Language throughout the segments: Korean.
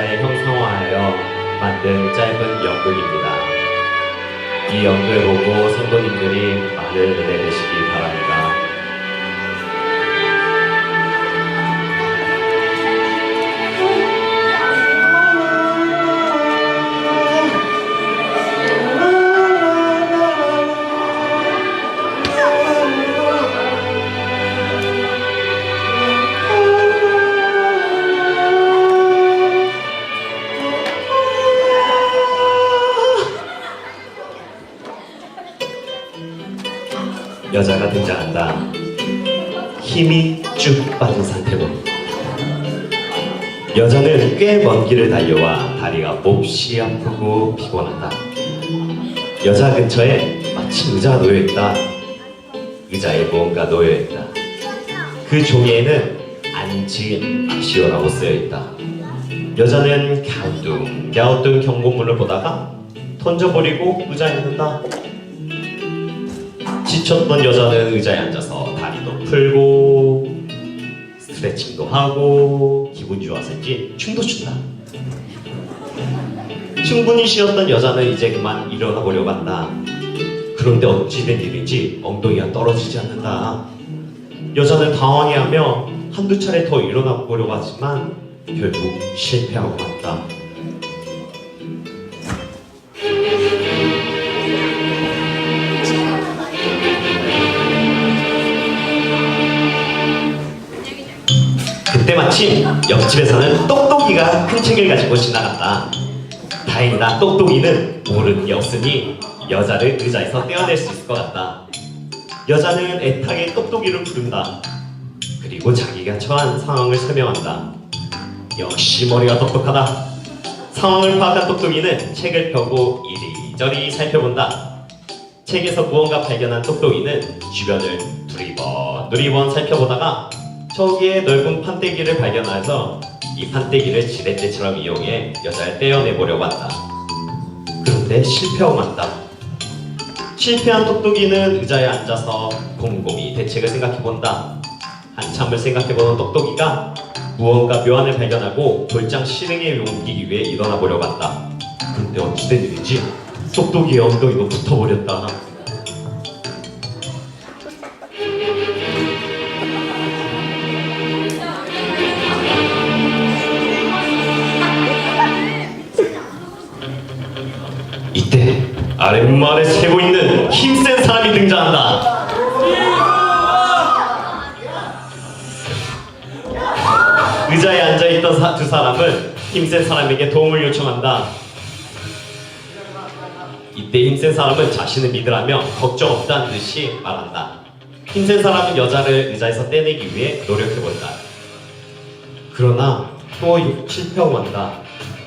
의자에 형상화하여 만든 짧은 연극입니다. 이 연극을 보고 성도님들이 많은 은혜 되시기 바랍니다. 여자가 등장한다. 힘이 쭉 빠진 상태로. 여자는 꽤 먼 길을 달려와 다리가 몹시 아프고 피곤하다. 여자 근처에 마침 의자가 놓여있다. 의자에 무언가 놓여있다. 그 종이에는 안지인 악시오라고 쓰여있다. 여자는 갸우뚱 갸우뚱 경고문을 보다가 던져버리고 의자에 앉는다. 지쳤던 여자는 의자에 앉아서 다리도 풀고 스트레칭도 하고 기분 좋아서인지 춤도 춘다. 충분히 쉬었던 여자는 이제 그만 일어나 보려고 한다. 그런데 어찌된 일인지 엉덩이가 떨어지지 않는다. 여자는 당황해하며 한두 차례 더 일어나 보려고 하지만 결국 실패하고 말다. 그때 마침 옆집에 사는 똑똑이가 큰 책을 가지고 지나갔다. 다행이다. 똑똑이는 모르는 게 없으니 여자를 의자에서 떼어낼 수 있을 것 같다. 여자는 애타게 똑똑이를 부른다. 그리고 자기가 처한 상황을 설명한다. 역시 머리가 똑똑하다. 상황을 파악한 똑똑이는 책을 펴고 이리저리 살펴본다. 책에서 무언가 발견한 똑똑이는 주변을 두리번 두리번 살펴보다가 저기에 넓은 판때기를 발견해서 이 판때기를 지렛대처럼 이용해 여자를 떼어내보려고 한다. 그런데 실패하고 만다. 실패한 똑똑이는 의자에 앉아서 곰곰이 대책을 생각해본다. 한참을 생각해보는 똑똑이가 무언가 묘안을 발견하고 돌장 실행에 옮기기 위해 일어나 보려고 한다. 그런데 어찌된 일인지 똑똑이의 엉덩이도 붙어버렸다. 아랫말에 세고 있는 힘센 사람이 등장한다. 의자에 앉아있던 사- 두 사람은 힘센 사람에게 도움을 요청한다. 이때 힘센 사람은 자신을 믿으라며 걱정 없다는 듯이 말한다. 힘센 사람은 여자를 의자에서 떼내기 위해 노력해본다. 그러나 또 실패하고 만다.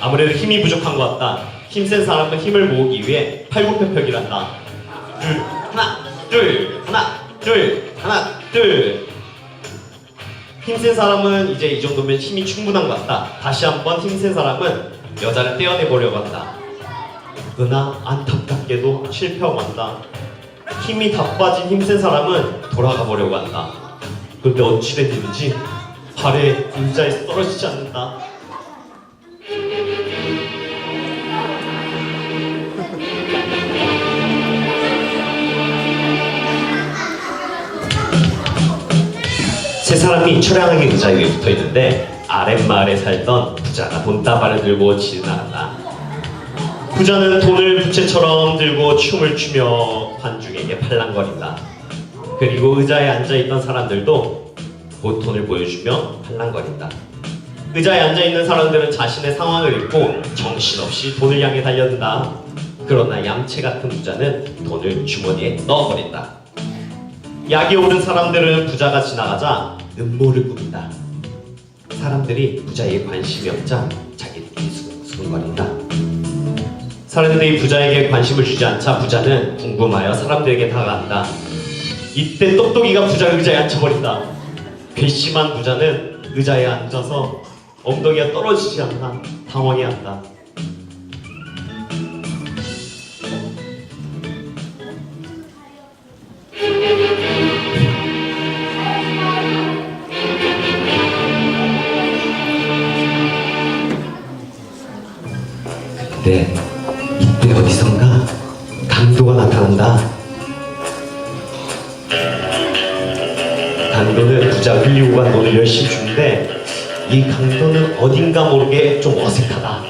아무래도 힘이 부족한 것 같다. 힘센 사람은 힘을 모으기 위해 팔굽혀펴기를 한다. 둘, 하나, 둘, 하나, 둘, 하나, 둘. 힘센 사람은 이제 이 정도면 힘이 충분한 것 같다. 다시 한번 힘센 사람은 여자를 떼어내보려고 한다. 그러나 안타깝게도 실패하고 만다. 힘이 다 빠진 힘센 사람은 돌아가 보려고 한다. 그런데 어찌된 일인지 발에 의자에서 떨어지지 않는다. 세 사람이 처량하게 의자 위에 붙어 있는데 아랫마을에 살던 부자가 돈다발을 들고 지나간다. 부자는 돈을 부채처럼 들고 춤을 추며 관중에게 팔랑거린다. 그리고 의자에 앉아 있던 사람들도 보통을 보여주며 팔랑거린다. 의자에 앉아 있는 사람들은 자신의 상황을 잊고 정신없이 돈을 향해 달려든다. 그러나 얌체 같은 부자는 돈을 주머니에 넣어버린다. 약이 오른 사람들은 부자가 지나가자 음모를 꾸민다. 사람들이 부자에게 관심이 없자 자기들끼리 수- 수근거린다. 사람들이 부자에게 관심을 주지 않자 부자는 궁금하여 사람들에게 다가간다. 이때 똑똑이가 부자 의자에 앉혀버린다. 괘씸한 부자는 의자에 앉아서 엉덩이가 떨어지지 않나 당황해 한다. 근데 이때 어디선가 강도가 나타난다. 강도는 부자 간 돈을 열심히 주는데 이 강도는 어딘가 모르게 좀 어색하다.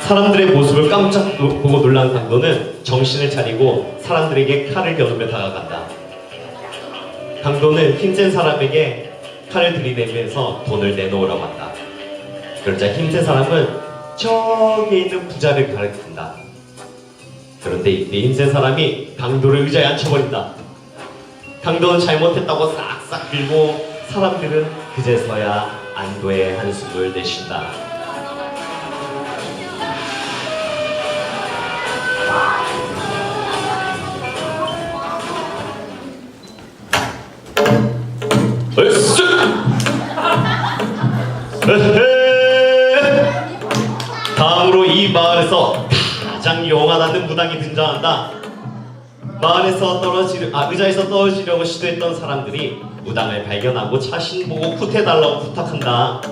사람들의 모습을 깜짝 노- 보고 놀란 강도는 정신을 차리고 사람들에게 칼을 겨누며 다가간다. 강도는 힘센 사람에게 칼을 들이대면서 돈을 내놓으라고 한다. 그러자 힘센 사람은 저기에 있는 부자를 가리킨다. 그런데 이때 힘센 사람이 강도를 의자에 앉혀버린다. 강도는 잘못했다고 싹싹 빌고 사람들은 그제서야 안도의 한숨을 내쉰다. 가장 영화나는 무당이 등장한다. 마을에서 떨어지려 아 의자에서 떨어지려고 시도했던 사람들이 무당을 발견하고 자신 보고 굿해달라고 부탁한다.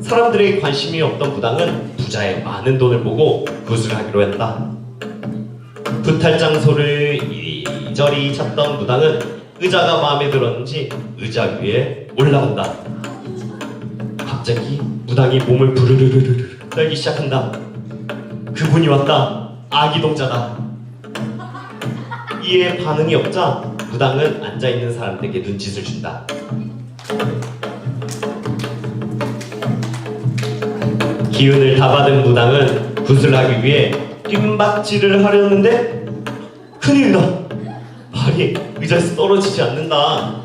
사람들에게 관심이 없던 무당은 부자의 많은 돈을 보고 굿을 하기로 했다. 굿할 장소를 이리저리 찾던 무당은 의자가 마음에 들었는지 의자 위에 올라간다. 갑자기 무당이 몸을 부르르르르 떨기 시작한다. 그분이 왔다. 아기 동자다. 이에 반응이 없자 무당은 앉아 있는 사람들에게 눈짓을 준다. 기운을 다 받은 무당은 굿을 하기 위해 뜀박질을 하려는데 큰일이다. 발이 의자에서 떨어지지 않는다.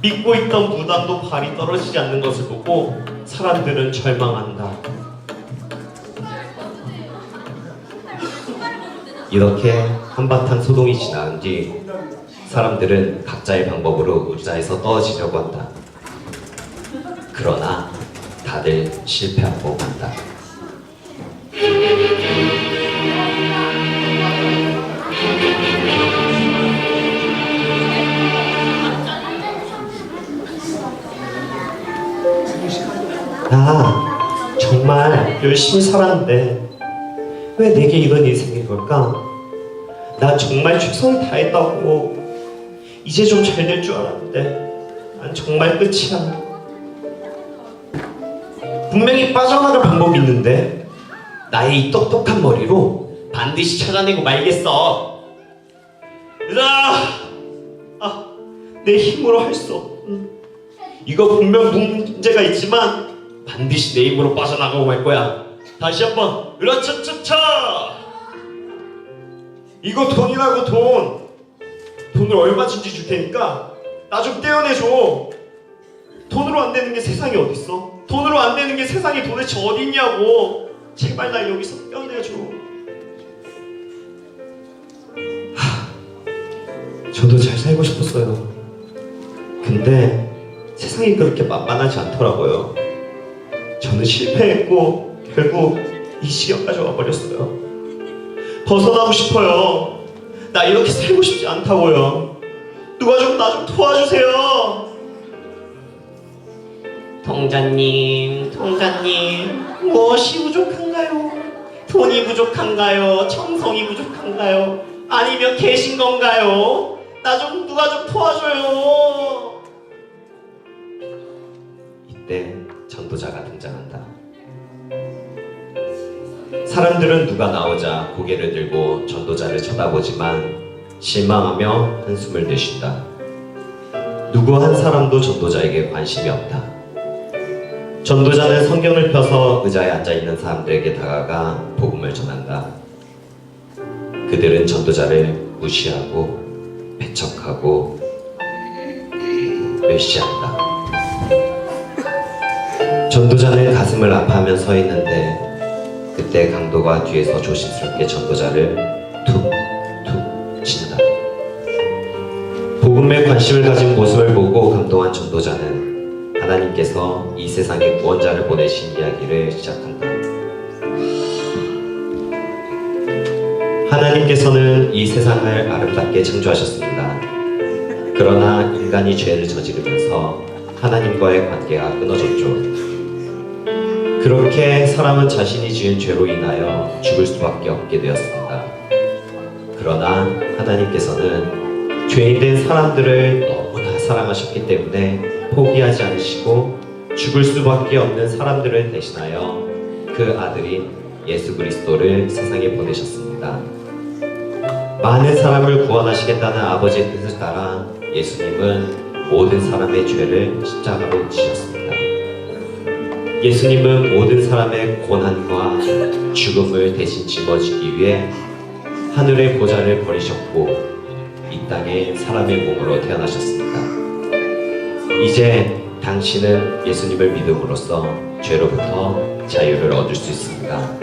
믿고 있던 무당도 발이 떨어지지 않는 것을 보고 사람들은 절망한다. 이렇게 한바탕 소동이 지나간 뒤 사람들은 각자의 방법으로 의자에서 떨어지려고 한다. 그러나 다들 실패하고 만다. 나 정말 열심히 살았는데 왜 내게 이런 일이 생긴 걸까? 나 정말 최선을 다했다고 이제 좀 잘 될 줄 알았는데 난 정말 끝이야. 분명히 빠져나갈 방법이 있는데 나의 이 똑똑한 머리로 반드시 찾아내고 말겠어. 으아! 아, 내 힘으로 할 수 없. 음. 이거 분명 문제가 있지만 반드시 내 입으로 빠져나가고 말 거야. 다시 한번 으라차차차. 이거 돈이라고 돈. 돈을 얼마든지 줄 테니까 나 좀 떼어내줘. 돈으로 안 되는 게 세상에 어딨어? 돈으로 안 되는 게 세상에 도대체 어딨냐고. 제발 날 여기서 떼어내줘. 하, 저도 잘 살고 싶었어요. 근데 세상이 그렇게 만만하지 않더라고요. 저는 실패했고 결국 이 지경까지 와버렸어요. 벗어나고 싶어요. 나 이렇게 살고 싶지 않다고요. 누가 좀 나 좀 도와주세요. 통자님, 통자님, 무엇이 부족한가요? 돈이 부족한가요? 정성이 부족한가요? 아니면 계신 건가요? 나 좀 누가 좀 도와줘요. 이때 전도자가 등장한다. 사람들은 누가 나오자 고개를 들고 전도자를 쳐다보지만 실망하며 한숨을 내쉰다. 누구 한 사람도 전도자에게 관심이 없다. 전도자는 성경을 펴서 의자에 앉아 있는 사람들에게 다가가 복음을 전한다. 그들은 전도자를 무시하고 배척하고 멸시한다. 전도자는 가슴을 아파하며 서 있는데 그때 강도가 뒤에서 조심스럽게 전도자를 툭툭 친다. 복음에 관심을 가진 모습을 보고 감동한 전도자는 하나님께서 이 세상에 구원자를 보내신 이야기를 시작한다. 하나님께서는 이 세상을 아름답게 창조하셨습니다. 그러나 인간이 죄를 저지르면서 하나님과의 관계가 끊어졌죠. 그렇게 사람은 자신이 지은 죄로 인하여 죽을 수밖에 없게 되었습니다. 그러나 하나님께서는 죄인된 사람들을 너무나 사랑하셨기 때문에 포기하지 않으시고 죽을 수밖에 없는 사람들을 대신하여 그 아들인 예수 그리스도를 세상에 보내셨습니다. 많은 사람을 구원하시겠다는 아버지의 뜻을 따라 예수님은 모든 사람의 죄를 십자가로 지셨습니다. 예수님은 모든 사람의 고난과 죽음을 대신 짊어지기 위해 하늘의 보좌를 버리셨고 이 땅에 사람의 몸으로 태어나셨습니다. 이제 당신은 예수님을 믿음으로써 죄로부터 자유를 얻을 수 있습니다.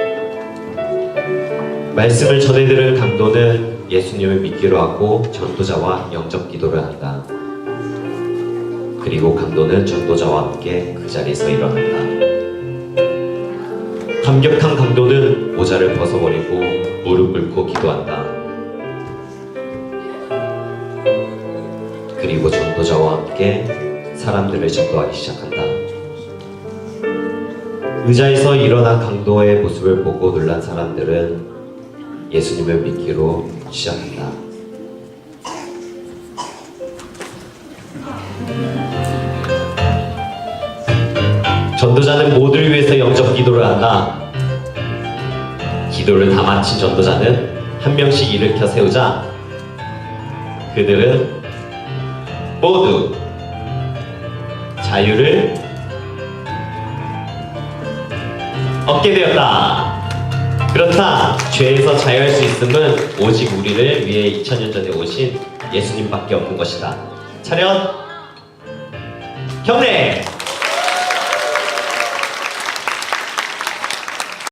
말씀을 전해들은 강도는 예수님을 믿기로 하고 전도자와 영접 기도를 한다. 그리고 강도는 전도자와 함께 그 자리에서 일어난다. 감격한 강도는 모자를 벗어버리고 무릎 꿇고 기도한다. 그리고 전도자와 함께 사람들을 전도하기 시작한다. 의자에서 일어난 강도의 모습을 보고 놀란 사람들은 예수님을 믿기로 시작한다. 전도자는 모두를 위해서 영접 기도를 한다. 기도를 다 마친 전도자는 한 명씩 일으켜 세우자 그들은 모두 자유를 얻게 되었다. 그렇다. 죄에서 자유할 수 있음은 오직 우리를 위해 2000년 전에 오신 예수님밖에 없는 것이다. 차렷! 경례!